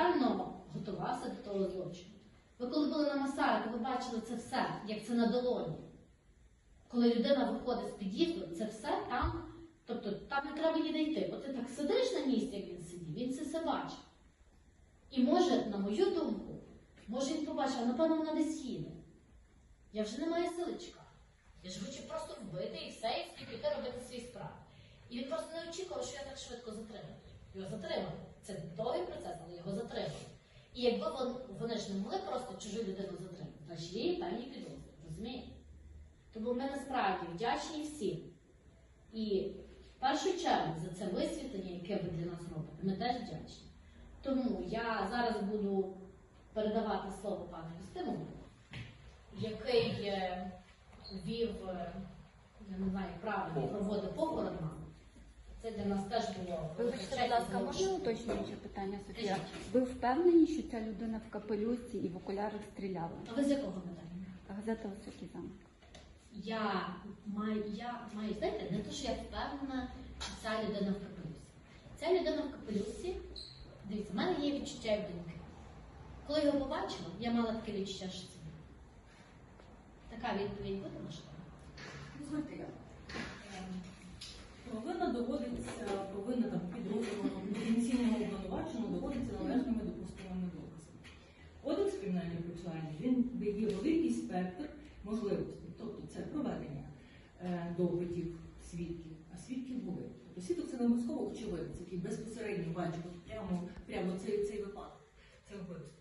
детально готувався до того злочину. Ви коли були на Масарику, ви бачили це все, як це на долоні. Коли людина виходить з під'їзду, це все там, тобто там не треба ніде йти. От ти так сидиш на місці, як він сидів, він це все бачить. І може, на мою думку, може він побачив, а напевно вона десь їде. Я вже не маю сили чекати. Я ж хочу просто вбити і все, і піти робити свої справи. І він просто не очікував, що я так швидко затримаю. Його затримали. Це довгий процес, але його затримали. І якби вони ж не могли просто чужу людину затримати, значить є певні підозри, розумієте? Тому ми насправді вдячні всім. І в першу чергу за це висвітлення, яке ви для нас робите, ми теж вдячні. Тому я зараз буду передавати слово пану Юстину, який е, вів, е, я не знаю, правильно проводив похорон нам. Для нас теж було. Вибачте, будь ласка, можна уточнююче питання, Софія? Ви впевнені, що ця людина в капелюсі і в окулярах стріляла? А ви з якого питання? Газета Високий замок. Я маю, я маю, знаєте, не те, що я впевнена, що ця людина в капелюсі. Ця людина в капелюсі, дивіться, в мене є відчуття і думки. Коли я його побачила, я мала таке відчуття, що це він. Така відповідь буде важка. Кримінальний процесуальний він дає великий спектр можливостей. Тобто це проведення доводів допитів свідків, а свідків були. Тобто свідок це не обов'язково очевидець, який безпосередньо бачив прямо, прямо цей, цей випадок, це вбивство.